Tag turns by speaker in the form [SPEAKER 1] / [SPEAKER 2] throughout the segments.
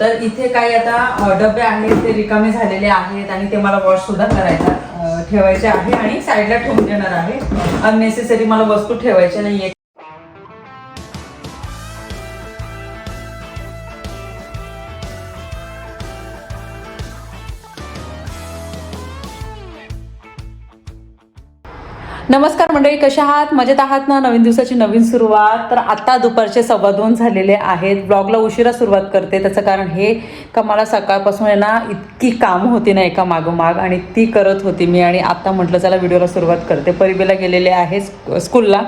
[SPEAKER 1] तर इथे काही आता डबे आहेत ते रिकामे झालेले आहेत आणि ते मला वॉश सुद्धा करायचा ठेवायचे आहे आणि साईडला ठेवून देणार आहे. अननेसेसरी मला वस्तू ठेवायच्या नाहीये नमस्कार मंडळी कशा आहात? मजेत आहात ना? नवीन दिवसाची नवीन सुरुवात. तर आता दुपारचे सव्वा दोन झालेले आहेत. ब्लॉगला उशिरा सुरुवात करते. त्याचं कारण हे का मला सकाळपासून आहे ना इतकी कामं होती ना एका मागोमाग आणि ती करत होती मी आणि आत्ता म्हटलं चला व्हिडिओला सुरुवात करते. परिबेला गेलेले आहे स्क- स्कूलला.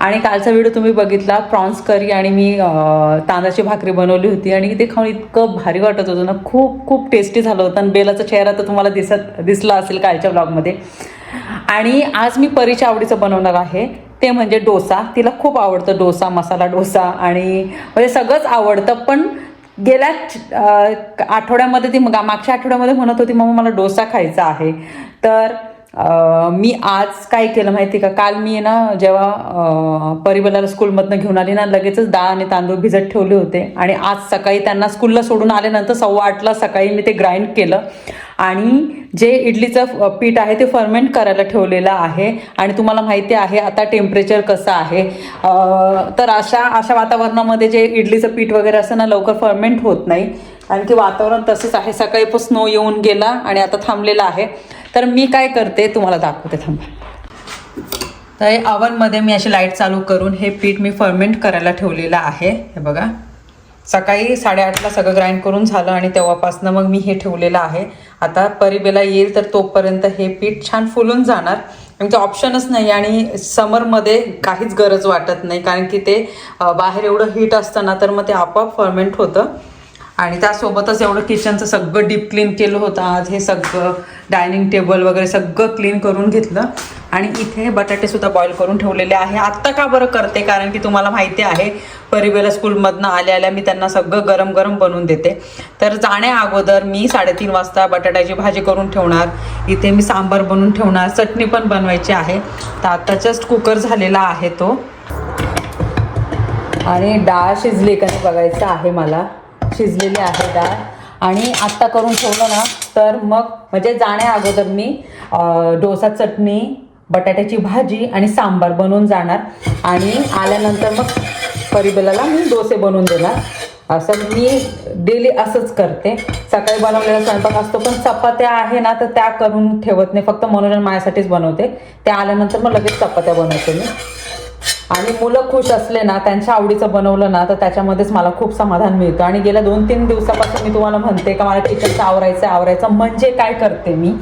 [SPEAKER 1] आणि कालचा व्हिडिओ तुम्ही बघितला प्रॉन्स करी आणि मी तांदळाची भाकरी बनवली होती आणि ते खाऊन इतकं भारी वाटत होतं ना खूप खूप टेस्टी झालं होतं आणि बेलाचा चेहरा तर तुम्हाला दिसत दिसला असेल कालच्या ब्लॉगमध्ये आणि आज मी परीच्या आवडीचं बनवणार आहे. ते म्हणजे डोसा. तिला खूप आवडतं डोसा मसाला डोसा आणि म्हणजे सगळंच आवडतं पण गेल्या आठवड्यामध्ये ती मग मागच्या आठवड्यामध्ये म्हणत होती मग मला डोसा खायचा आहे. तर मी आज काय केलं माहिती का? काल मी ना जेव्हा परिबलाला स्कूलमधनं घेऊन आली ना लगेचच डाळ आणि तांदूळ भिजत ठेवले होते. आणि आज सकाळी त्यांना स्कूलला सोडून आल्यानंतर सव्वा आठला सकाळी मी ते ग्राइंड केलं. आणि जे इडलीचं पीठ आहे ते फर्मेंट करायला ठेवलेलं आहे. आणि तुम्हाला माहिती आहे आता टेम्परेचर कसं आहे. तर अशा अशा वातावरणामध्ये जे इडलीचं पीठ वगैरे असं ना लवकर फर्मेंट होत नाही. आणखी वातावरण तसंच आहे. सकाळी पण स्नो येऊन गेला आणि आता थांबलेला आहे. तर मी काय करते तुम्हाला दाखवते थांबा. तर हे अवनमध्ये मी अशी लाइट चालू करून हे पीठ मी फर्मेंट करायला ठेवलेलं आहे. हे बघा. सकाळी साडेआठला सगळं ग्राइंड करून झालं आणि तेव्हापासनं मग मी हे ठेवलेलं आहे. आता परिबेला येईल तर तोपर्यंत हे पीठ छान फुलून जाणार. म्हणजे ऑप्शनच नाही आणि समरमध्ये काहीच गरज वाटत नाही. कारण की ते बाहेर एवढं हीट असतं ना तर मग ते आपोआप फर्मेंट होतं. आणि त्यासोबतच एवढं किचनचं सगळं डीप क्लीन केलं होतं आज. हे सगळं डायनिंग टेबल वगैरे सगळं क्लीन करून घेतलं. आणि इथे बटाटेसुद्धा बॉईल करून ठेवलेले आहे. आत्ता का बरं करते? कारण की तुम्हाला माहिती आहे परिवेला स्कूलमधनं आल्या आल्या मी त्यांना सगळं गरम गरम बनवून देते. तर जाण्या अगोदर मी साडेतीन वाजता बटाट्याची भाजी करून ठेवणार. इथे मी सांबार बनवून ठेवणार. चटणी पण बनवायची आहे. तर आत्ता जस्ट कुकर झालेला आहे तो. आणि डाळ शिजली का बघायचं आहे मला. शिजलेली आहे डाळ. आणि आत्ता करून ठेवलं ना तर मग म्हणजे जाण्या अगोदर मी डोसा चटणी बटाट्याची भाजी आणि सांबार बनवून जाणार. आणि आल्यानंतर मग परिबेलाला मी डोसे बनवून देणार. असं मी डेली असंच करते. सकाळी बनवलेला स्वयंपाक असतो पण चपात्या आहे ना तर त्या करून ठेवत नाही. फक्त मनोरंजन माझ्यासाठीच बनवते. त्या आल्यानंतर मग लगेच चपात्या बनवते मी. आणि मुलं खुश असले ना त्यांच्या आवडीचं बनवलं ना तर त्याच्यामध्येच मला खूप समाधान मिळतं. आणि गेल्या दोन तीन दिवसापासून मी तुम्हाला म्हणते का मला किचनचं आवरायचं आवरायचं म्हणजे काय करते मी?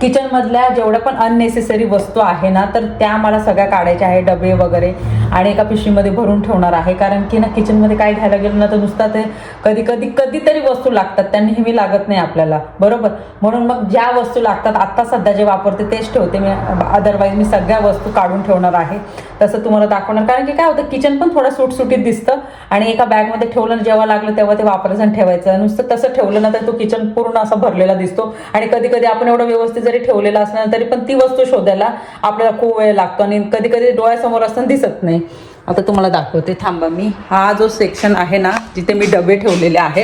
[SPEAKER 1] किचनमधल्या जेवढ्या पण अननेसेसरी वस्तू आहे ना तर त्या मला सगळ्या काढायच्या आहे डबे वगैरे आणि एका पिशवीमध्ये भरून ठेवणार आहे. कारण की ना किचनमध्ये काय घ्यायला गेलं ना तर नुसतं ते कधी कधी कधीतरी वस्तू लागतात. त्या नेहमी लागत नाही आपल्याला. बरोबर? म्हणून मग ज्या वस्तू लागतात आत्ता सध्या जे वापरते तेच ठेवते मी. अदरवाईज मी सगळ्या वस्तू काढून ठेवणार आहे. तसं तुम्हाला दाखवणार. कारण की काय होतं किचन पण थोडं सुटसुटीत दिसतं. आणि एका बॅगमध्ये ठेवलं जेव्हा लागलं तेव्हा ते वापरायचं आणि ठेवायचं. नुसतं तसं ठेवलं ना तर तो किचन पूर्ण असा भरलेला दिसतो. आणि कधी कधी आपण एवढं व्यवस्थित जरी ठेवलेलं असणार तरी पण ती वस्तू शोधायला आपल्याला खूप वेळ लागतो आणि कधी कधी डोळ्यासमोर असताना दिसत नाही. आता तुम्हाला दाखवते. थांबा मी. हा जो सेक्शन आहे ना जिथे मी डबे ठेवलेले आहे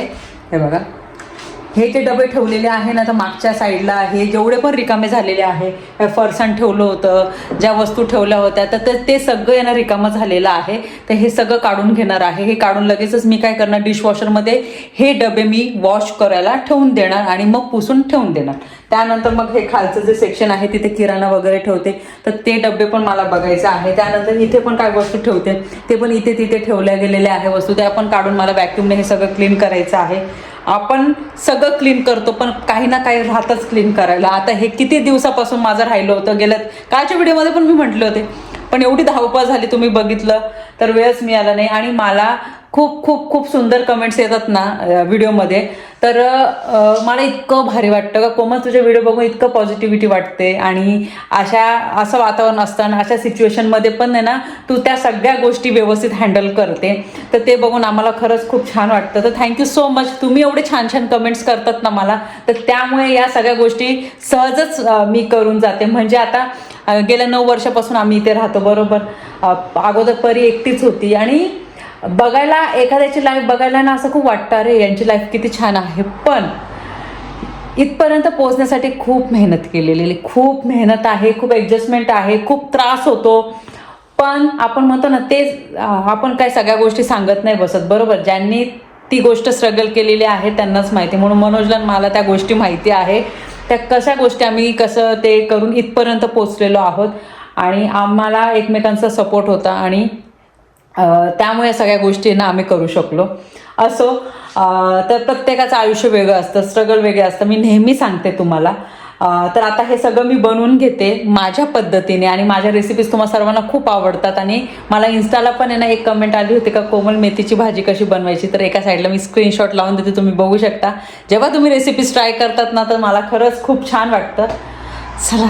[SPEAKER 1] हे बघा. हे जे डबे ठेवलेले आहे ना तर मागच्या साईडला हे जेवढे पण रिकामे झालेले आहे हे फरसाण ठेवलं होतं ज्या वस्तू ठेवल्या होत्या तर ते- ते सगळं यांना रिकामं झालेलं आहे. तर हे सगळं काढून घेणार आहे. हे काढून लगेचच मी काय करणार डिशवॉशरमध्ये हे डबे मी वॉश करायला ठेवून देणार आणि मग पुसून ठेवून देणार. त्यानंतर मग हे खालचं जे सेक्शन आहे तिथे किराणा वगैरे ठेवते. तर ते डबे पण मला बघायचं आहे. त्यानंतर इथे पण काय वस्तू ठेवते. ते पण इथे तिथे ठेवल्या गेलेल्या आहे वस्तू. त्या पण काढून मला व्हॅक्यूमने हे सगळं क्लीन करायचं आहे. आपण सगळं क्लीन करतो पण काही ना काही राहतच क्लीन करायला. आता हे किती दिवसापासून माझं राहिलं होतं गेल्या कालच्या व्हिडिओमध्ये पण मी म्हटले होते. पण एवढी धावपळ झाली तुम्ही बघितलं तर वेळच मिळाला नाही. आणि मला खूप खूप खूप सुंदर कमेंट्स येतात ना व्हिडिओमध्ये तर मला इतकं भारी वाटतं का कोमल तुझे व्हिडिओ बघून इतकं पॉझिटिव्हिटी वाटते. आणि अशा असं वातावरण असताना अशा सिच्युएशनमध्ये पण आहे ना तू त्या सगळ्या गोष्टी व्यवस्थित हँडल करते. तर ते बघून आम्हाला खरंच खूप छान वाटतं. तर थँक्यू सो मच तुम्ही एवढे छान छान कमेंट्स करतात ना मला. तर त्यामुळे या सगळ्या गोष्टी सहजच मी करून जाते. म्हणजे आता गेल्या नऊ वर्षापासून आम्ही इथे राहतो बरोबर? अगोदर परी एकटीच होती. आणि बघायला एखाद्याची लाईफ बघायला ना असं खूप वाटतं अरे यांची लाईफ किती छान आहे. पण इथपर्यंत पोहोचण्यासाठी खूप मेहनत केलेली खूप मेहनत आहे खूप ॲडजस्टमेंट आहे खूप त्रास होतो. पण आपण म्हणतो ना तेच आपण काय सगळ्या गोष्टी सांगत नाही बसत बरोबर? ज्यांनी ती गोष्ट स्ट्रगल केलेली आहे त्यांनाच माहिती. म्हणून मनोजला मला त्या गोष्टी माहिती आहे. त्या कशा गोष्टी आम्ही कसं ते करून इथपर्यंत पोचलेलो आहोत. आणि आम्हाला एकमेकांचा सपोर्ट होता आणि त्यामुळे सगळ्या गोष्टींना आम्ही करू शकलो. असो तर प्रत्येकाचं आयुष्य वेगळं असतं स्ट्रगल वेगळे असतं. मी नेहमी सांगते तुम्हाला. तर आता हे सगळं मी बनवून घेते माझ्या पद्धतीने आणि माझ्या रेसिपीज तुम्हाला सर्वांना खूप आवडतात आणि मला इन्स्टाला पण आहे ना एक कमेंट आली होती का कोमल मेथीची भाजी कशी बनवायची? तर एका साईडला मी स्क्रीनशॉट लावून देते तुम्ही बघू शकता. जेव्हा तुम्ही रेसिपीज ट्राय करतात ना तर मला खरंच खूप छान वाटतं. चला.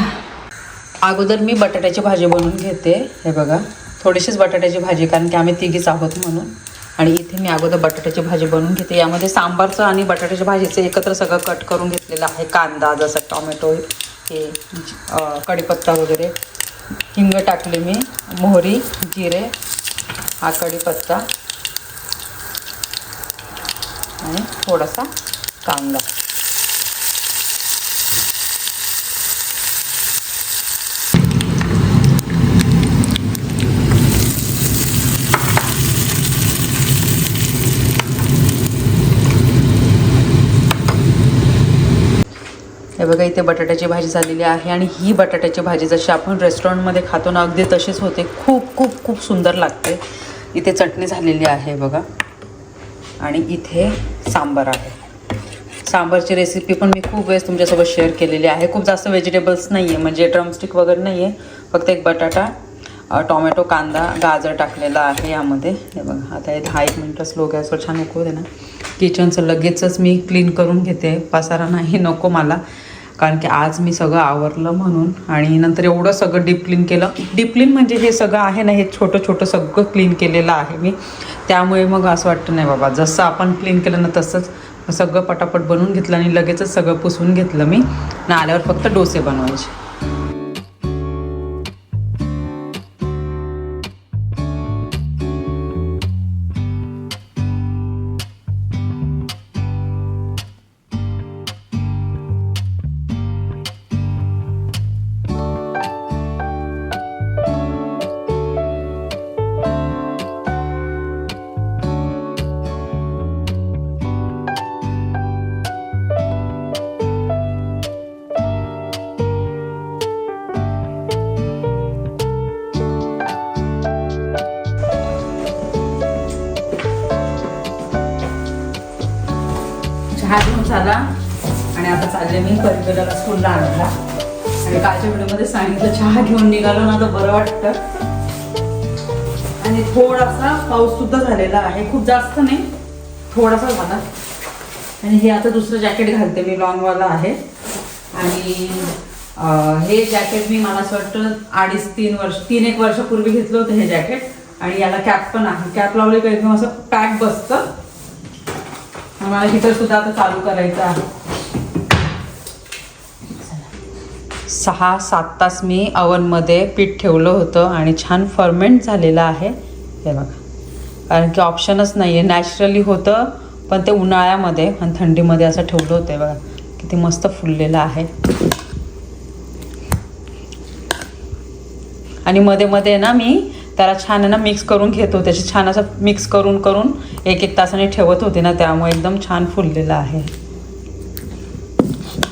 [SPEAKER 1] अगोदर मी बटाट्याची भाजी बनवून घेते. हे बघा. थोडीशीच बटाट्याची भाजी कारण की आम्ही तिघीच आहोत म्हणून. आणि इथे मी अगोदर बटाट्याची भाजी बनवून घेते. यामध्ये सांबारचं आणि बटाट्याच्या भाजीचं एकत्र सगळं कट करून घेतलेलं आहे. कांदा जसं टॉमॅटो हे कढीपत्ता वगैरे. हिंग टाकले मी. मोहरी जिरे हा कढीपत्ता. आणि थोडासा कांदा. बघा इथे बटाट्याची भाजी झालेली आहे आणि ही बटाट्याची भाजी जशी आपण रेस्टॉरंटमध्ये खातो ना अगदी तशीच होते. खूप खूप खूप सुंदर लागते. इथे चटणी झालेली आहे बघा. आणि इथे सांबार आहे. सांबारची रेसिपी पण मी खूप वेळेस तुमच्यासोबत शेअर केलेली आहे. खूप जास्त व्हेजिटेबल्स नाही आहे म्हणजे ड्रमस्टिक वगैरे नाही आहे फक्त एक बटाटा टोमॅटो कांदा गाजर टाकलेला आहे यामध्ये. हे बघा आता हे दहा एक मिनटं स्लो गॅसवर छान उकळू दे ना. किचनचं लगेचच मी क्लीन करून घेते. पसारा नाही नको मला. कारण की आज मी सगळं आवरलं म्हणून आणि नंतर एवढं सगळं डीप क्लीन केलं. डीप क्लीन म्हणजे हे सगळं आहे ना हे छोटं छोटं सगळं क्लीन केलेलं आहे मी. त्यामुळे मग असं वाटतं नाही बाबा जसं आपण क्लीन केलं ना तसंच सगळं पटापट बनवून घेतलं आणि लगेचच सगळं पुसून घेतलं मी. आणि आल्यावर फक्त डोसे बनवायचे. म्हणजे मी करिकुलरला स्कूलला आणला. आणि कालच्या व्हिडिओमध्ये सांगितलं चहा घेऊन निघालो ना तर बरं वाटतं. आणि थोडासा पाऊस सुद्धा झालेला आहे. खूप जास्त नाही थोडासा झाला. आणि हे आता दुसरं जॅकेट घालते मी लॉंगवाला आहे. आणि हे जॅकेट मी मला असं वाटतं अडीच तीन वर्ष तीन एक वर्षापूर्वी घेतलं होतं हे जॅकेट आणि याला कॅप पण आहे. कॅप लावली का एकदम असं पॅक बसतं. मला हिटर सुद्धा आता चालू करायचं आहे. सहा सात तास मी अवनमध्ये पीठ ठेवलं होतं आणि छान फर्मेंट झालेलं आहे. हे बघा. कारण की ऑप्शनच नाही आहे नॅचरली होतं पण ते उन्हाळ्यामध्ये आणि थंडीमध्ये असं ठेवलं होतं. बघा. किती मस्त फुललेलं आहे. आणि मध्ये मध्ये ना मी त्याला छान आहे ना मिक्स करून घेतो त्याची छान असं मिक्स करून करून एक एक तासाने ठेवत होते ना. त्यामुळे एकदम छान फुललेलं आहे.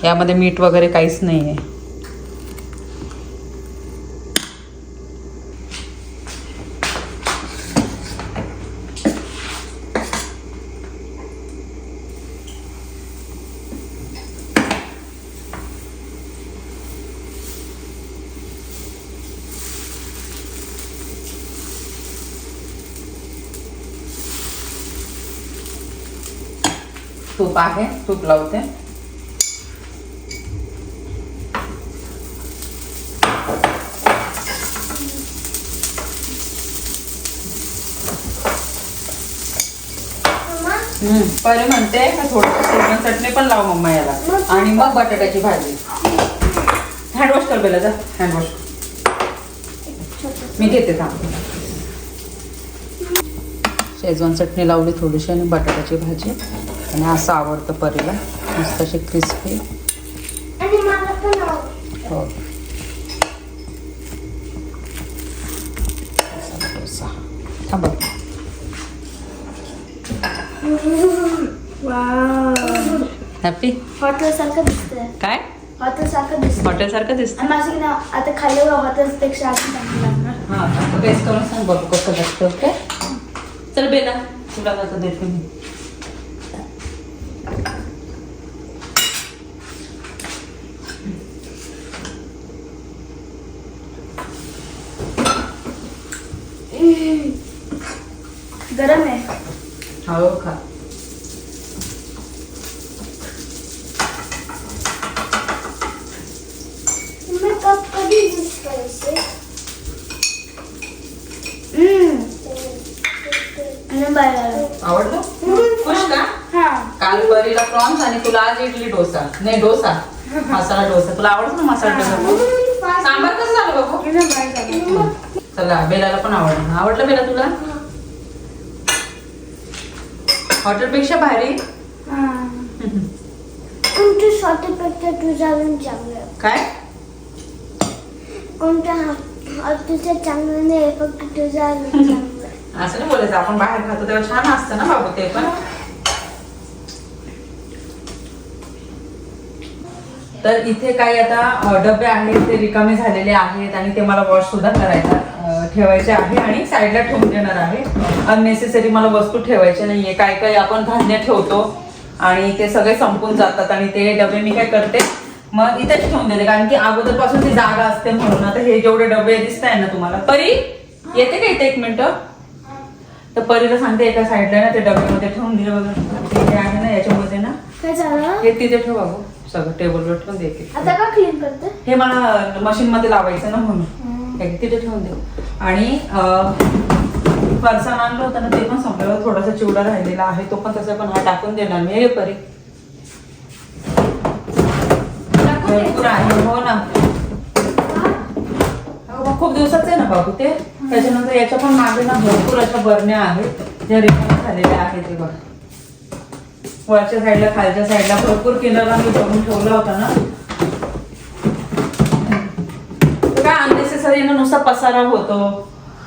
[SPEAKER 1] यामध्ये मीठ वगैरे काहीच नाही आहे तूप आहे तूप लावते. पहिले म्हणते का थोडं शेंगदाणा चटणी पण लाव मम्मा याला. आणि मग बटाट्याची भाजी. हँडवॉश कर बेला जा. हँडवॉश मी घेते थांब. शेजवान चटणी लावली थोडीशी आणि बटाट्याची भाजी. आणि असं आवडतं परीला मस्त अशी क्रिस्पी. हो. डोसा. थांबा हॅपी
[SPEAKER 2] हॉटेल सारखं दिसतंय.
[SPEAKER 1] काय?
[SPEAKER 2] हॉटेल सारखं दिसतंय.
[SPEAKER 1] हॉटेलसारखं दिसतं
[SPEAKER 2] माझं ना आता खाल्ल्यावर हॉटेल्सपेक्षा असं चांगलं लागणार.
[SPEAKER 1] हां टेस्ट करून सांग बघू कसं लागतं ओके चल बेला तुला कसं देते मी
[SPEAKER 2] गरम आहे
[SPEAKER 1] हो खा
[SPEAKER 2] तुम्ही कप कधी
[SPEAKER 1] आवडलं? खुश का?
[SPEAKER 2] हा.
[SPEAKER 1] काल परीला प्रॉन्स आणि तुला आज इडली डोसा. नाही डोसा. मसाला डोसा. तुला आवडतो ना मसाला डोसा? सांबार कसं झालं
[SPEAKER 2] झालं.
[SPEAKER 1] चला बेलाला पण आवडलं. आवडलं बेला तुला? हॉटेलपेक्षा भारी?
[SPEAKER 2] हा. तुमच्या स्वतःपेक्षा तुझा.
[SPEAKER 1] काय?
[SPEAKER 2] कोणत्या तुझं चांगलं नाही फक्त तुझा
[SPEAKER 1] असं नाही बोलायचं आपण बाहेर खातो तेव्हा छान असतं ना बाबू ते पण. तर इथे काही आता डबे आहेत ते रिकामे झालेले आहेत आणि ते मला वॉश सुद्धा करायला ठेवायचे आहे आणि साईडला ठेवून देणार आहे. अननेसेसरी मला वस्तू ठेवायच्या नाहीये. काय काय आपण धान्य ठेवतो आणि ते सगळे संपून जातात आणि ते डबे मी काय करते मग इथेच ठेवून देते कारण की अगोदरपासून ती जागा असते म्हणून. आता हे जेवढे डबे दिसत आहे ना तुम्हाला. परी येते का इथे एक मिनिट? तर परीला सांगते एका साईडला ना ते डब्यामध्ये ठेवून दिले बघा. ते आहे ना याच्यामध्ये ना.
[SPEAKER 2] काय झालं?
[SPEAKER 1] हे तिथे ठेव बाबू सगळं टेबलवर ठेवून दे एक-एक.
[SPEAKER 2] आता का क्लीन करते?
[SPEAKER 1] हे मला मशीन मध्ये लावायचं ना म्हणून. हे तिथे ठेवून दे आणि फरसाण आणलं होतं ना ते पण संपल्यावर थोडासा चिवडा राहिलेला आहे तो पण तसा पण हा टाकून देणार मी. हे परी. भरपूर आहे हो ना. खूप दिवसाच आहे ना बाबू ते? त्याच्यानंतर याच्या पण मागे ना भरपूर अशा बरण्या आहेत ज्या रिकाम्या झालेल्या आहेत ते बघ. वरच्या साईडला खालच्या साईडला भरपूर किनारा मी बघून ठेवला होता ना. काय अननेसेसरी ना नुसता पसारा होतो.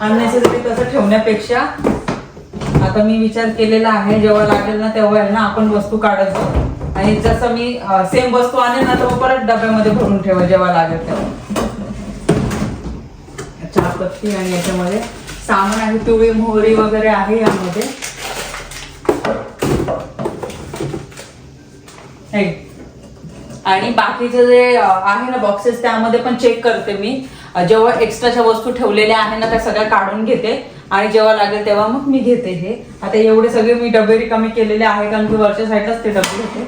[SPEAKER 1] अननेसेसरी तसं ठेवण्यापेक्षा. आता मी विचार केलेला आहे जेव्हा लागेल ना तेव्हा ना आपण वस्तू काढत जाऊ. आणि जसं मी सेम वस्तू आणेल ना तर परत डब्यामध्ये भरून ठेवा जेव्हा लागेल तेव्हा. चहापत्ती आणि याच्यामध्ये सामान आहे तुळी मोहरी वगैरे आहे यामध्ये. आणि बाकीचे जे आहे ना बॉक्सेस त्यामध्ये पण चेक करते मी. जेव्हा एक्स्ट्राच्या वस्तू ठेवलेल्या आहे ना त्या सगळ्या काढून घेते. आणि जेव्हा लागेल तेव्हा मग मी घेते हे. आता एवढे सगळे मी डबे रिकामी केलेले आहे कारण की वरच्या साईडलाच ते डबे होते.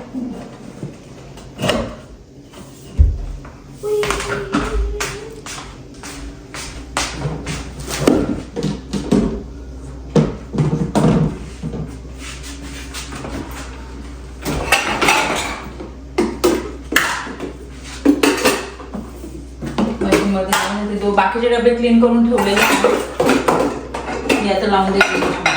[SPEAKER 1] बाकीचे डबे क्लीन करून ठेवलेले मी आता लावून देते.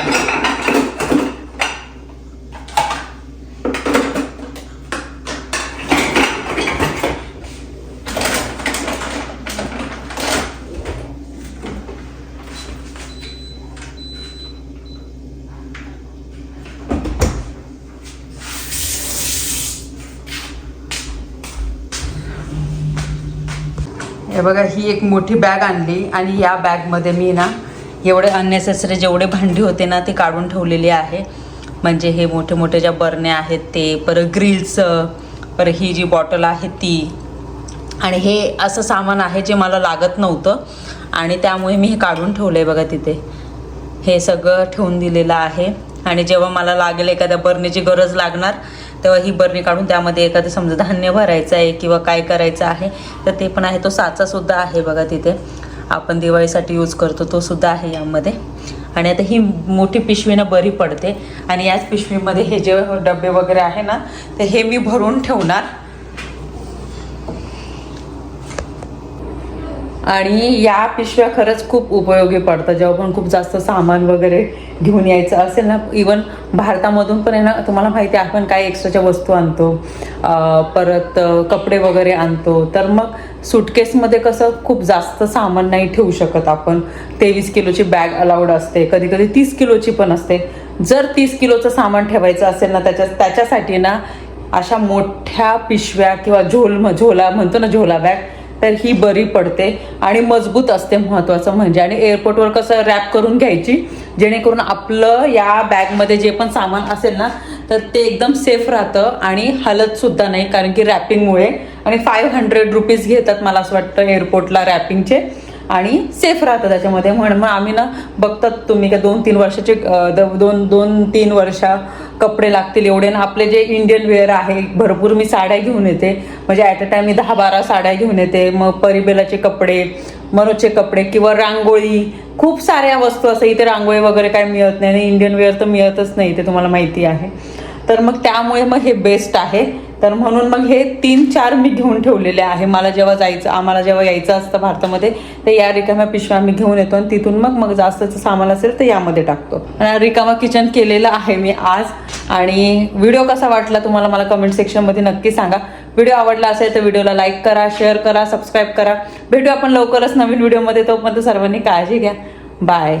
[SPEAKER 1] हे बघा ही एक मोठी बॅग आणली आणि या बॅगमध्ये मी ना एवढे अननेसेसरी जेवढे भांडी होते ना ते काढून ठेवलेली आहे. म्हणजे हे मोठे मोठे ज्या बरण्या आहेत ते परत ग्रिल्सचं परत ही जी बॉटल आहे ती. आणि हे असं सामान आहे जे मला लागत नव्हतं. आणि त्यामुळे मी हे काढून ठेवलं आहे बघा तिथे. हे सगळं ठेवून दिलेलं आहे. आणि जेव्हा मला लागेल एखाद्या बरणीची गरज लागणार तेव्हा ही बरणी काढून त्यामध्ये एखादं समजा धान्य भरायचं आहे किंवा काय करायचं आहे तर ते पण आहे. तो साचासुद्धा आहे बघा तिथे. आपण दिवाळीसाठी यूज करतो तो सुद्धा आहे यामध्ये. आणि आता ही मोठी पिशवी ना बरी पडते. आणि याच पिशवीमध्ये हे जे डबे वगैरे आहे ना तर हे मी भरून ठेवणार. आणि या पिशव्या खरंच खूप उपयोगी पडतात. जेव्हा पण खूप जास्त सामान वगैरे घेऊन यायचं असेल ना इवन भारतामधून पण आहे ना तुम्हाला माहिती आहे आपण काही एक्स्ट्राच्या वस्तू आणतो. अं, परत कपडे वगैरे आणतो. तर मग सुटकेसमध्ये कसं खूप जास्त सामान नाही ठेवू शकत आपण. तेवीस किलोची बॅग अलाउड असते कधी कधी तीस किलोची पण असते. जर तीस किलोचं सामान ठेवायचं असेल ना त्याच्या त्याच्यासाठी ना अशा मोठ्या पिशव्या किंवा झोल म- झोला म्हणतो ना झोला बॅग तर ही बरी पडते आणि मजबूत असते महत्त्वाचं म्हणजे. आणि एअरपोर्टवर कसं रॅप करून घ्यायची जेणेकरून आपलं या बॅगमध्ये जे पण सामान असेल ना तर ते एकदम सेफ राहतं आणि हलतसुद्धा नाही कारण की रॅपिंगमुळे आणि फाईव्ह हंड्रेड रुपीज घेतात मला असं वाटतं एअरपोर्टला रॅपिंगचे आणि सेफ राहतं त्याच्यामध्ये. म्हणून मग आम्ही ना बघतात तुम्ही का दोन तीन वर्षाचे द- दोन दोन तीन वर्षा कपडे लागतील एवढे. ना आपले जे इंडियन वेअर आहे भरपूर मी साड्या घेऊन येते. म्हणजे ॲट अ टाइम मी दहा बारा साड्या घेऊन येते. मग परिबेलाचे कपडे मनोजचे कपडे किंवा रांगोळी. खूप साऱ्या वस्तू असं इथे रांगोळी वगैरे काय मिळत नाही. आणि इंडियन वेअर तर मिळतच नाही ते तुम्हाला माहिती आहे. तर मग त्यामुळे मग हे बेस्ट आहे. तर म्हणून मग हे तीन चार मी घेऊन ठेवलेले आहे. मला जेव्हा जायचं आम्हाला जेव्हा यायचं असतं भारतामध्ये तर या रिकाम्या पिशव्या आम्ही घेऊन येतो आणि तिथून मग मग जास्तचं सामान असेल तर यामध्ये टाकतो. आणि रिकामा किचन केलेलं आहे मी आज. आणि व्हिडिओ कसा वाटला तुम्हाला मला कमेंट सेक्शनमध्ये नक्की सांगा. व्हिडिओ आवडला असेल तर व्हिडिओला लाईक करा शेअर करा सबस्क्राईब करा. भेटू आपण लवकरच नवीन व्हिडिओमध्ये तोपर्यंत सर्वांनी काळजी घ्या. बाय